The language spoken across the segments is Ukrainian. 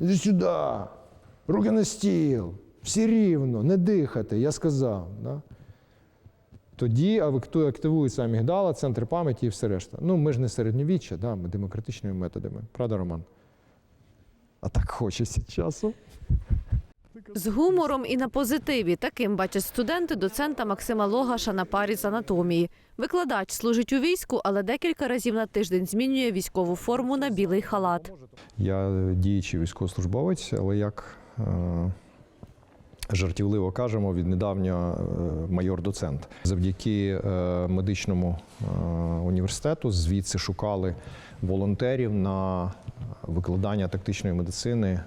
Іди сюди, руки на стіл, всі рівно, не дихати, я сказав. Да? Тоді активується амігдала, центр пам'яті і все решта. Ну, ми ж не середньовіччя, да? ми демократичними методами. Правда, Роман? А так хочеться часу. З гумором і на позитиві таким бачать студенти доцента Максима Логаша на парі з анатомії. Викладач служить у війську, але декілька разів на тиждень змінює військову форму на білий халат. Я діючий військовослужбовець, але як е, жартівливо кажемо, віднедавня е, майор-доцент. Завдяки е, медичному університету звідси шукали волонтерів на викладання тактичної медицини.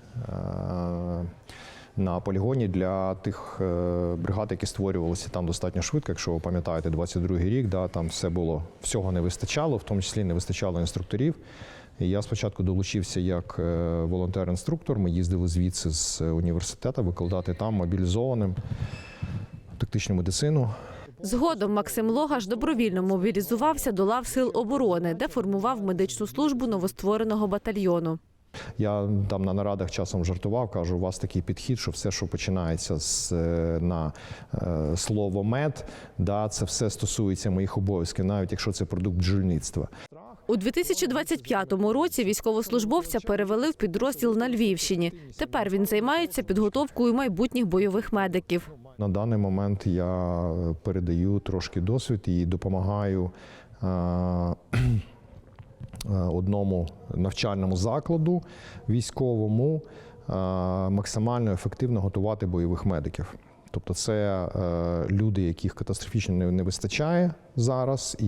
На полігоні для тих е, бригад, які створювалися там достатньо швидко. Якщо ви пам'ятаєте, 22-й рік, да, там все було всього не вистачало, в тому числі не вистачало інструкторів. Я спочатку долучився як е, волонтер-інструктор. Ми їздили звідси з університету викладати там мобілізованим тактичну медицину. Згодом Максим Логаш добровільно мобілізувався до лав сил оборони, де формував медичну службу новоствореного батальйону. Я там на нарадах часом жартував, кажу, у вас такий підхід, що все, що починається з е, на е, слово мед, да, це все стосується моїх обов'язків, навіть якщо це продукт бджільництва. У 2025 році військовослужбовця перевели в підрозділ на Львівщині. Тепер він займається підготовкою майбутніх бойових медиків. На даний момент я передаю трошки досвід і допомагаю е, одному навчальному закладу військовому е, максимально ефективно готувати бойових медиків. Тобто це е, люди, яких катастрофічно не, вистачає зараз, і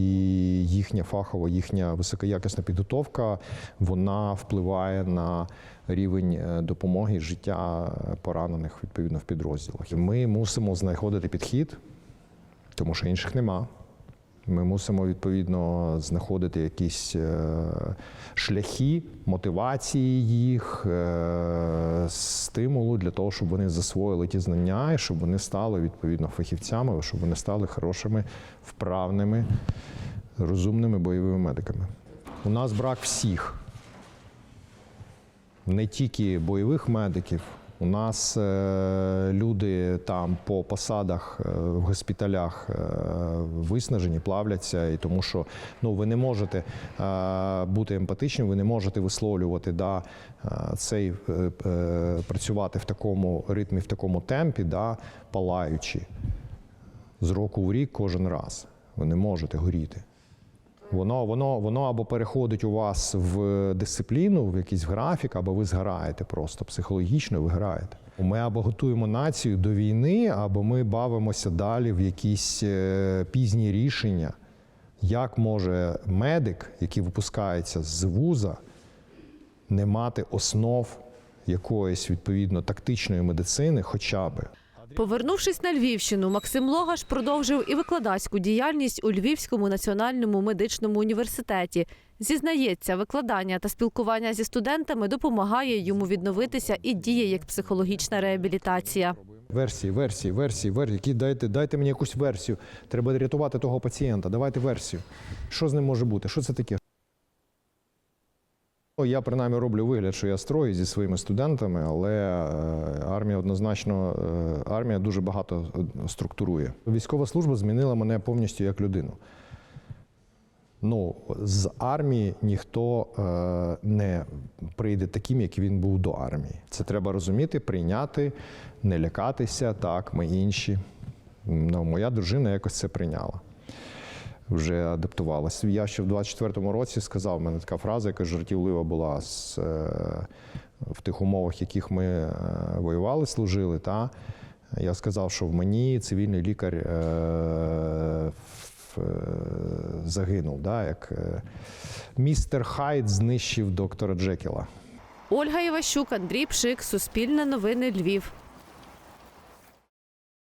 їхня фахова, їхня високоякісна підготовка вона впливає на рівень е, допомоги життя поранених відповідно в підрозділах. Ми мусимо знаходити підхід, тому що інших нема. Ми мусимо відповідно знаходити якісь е, шляхи мотивації їх, е, стимулу для того, щоб вони засвоїли ті знання і щоб вони стали відповідно фахівцями, щоб вони стали хорошими, вправними, розумними бойовими медиками. У нас брак всіх не тільки бойових медиків. У нас е, люди там по посадах е, в госпіталях е, виснажені, плавляться, і тому що ну ви не можете бути емпатичним, ви не можете висловлювати да, цей працювати в такому ритмі, в такому темпі, да, палаючи з року в рік кожен раз. Ви не можете горіти. Воно, воно, воно або переходить у вас в дисципліну, в якийсь графік, або ви згораєте просто психологічно, ви граєте. Ми або готуємо націю до війни, або ми бавимося далі в якісь е, пізні рішення. Як може медик, який випускається з вуза, не мати основ якоїсь відповідно тактичної медицини, хоча би. Повернувшись на Львівщину, Максим Логаш продовжив і викладацьку діяльність у Львівському національному медичному університеті. Зізнається, викладання та спілкування зі студентами допомагає йому відновитися і діє як психологічна реабілітація. Версії, версії, версії, версії. Які дайте, дайте мені якусь версію. Треба рятувати того пацієнта. Давайте версію. Що з ним може бути? Що це таке? Я принаймні роблю вигляд, що я строю зі своїми студентами, але е, армія однозначно е, армія дуже багато е, структурує. Військова служба змінила мене повністю як людину. Ну, з армії ніхто е, не прийде таким, як він був до армії. Це треба розуміти, прийняти, не лякатися. Так, ми інші. Ну, моя дружина якось це прийняла. Вже адаптувалася. Я ще в 24-му році сказав, в мене така фраза, яка жартівлива була з, е, в тих умовах, в яких ми е, воювали, служили. Та? Я сказав, що в мені цивільний лікар е, е, загинув, да? як містер Хайд знищив доктора Джекіла. Ольга Іващук, Андрій Пшик, Суспільне новини Львів.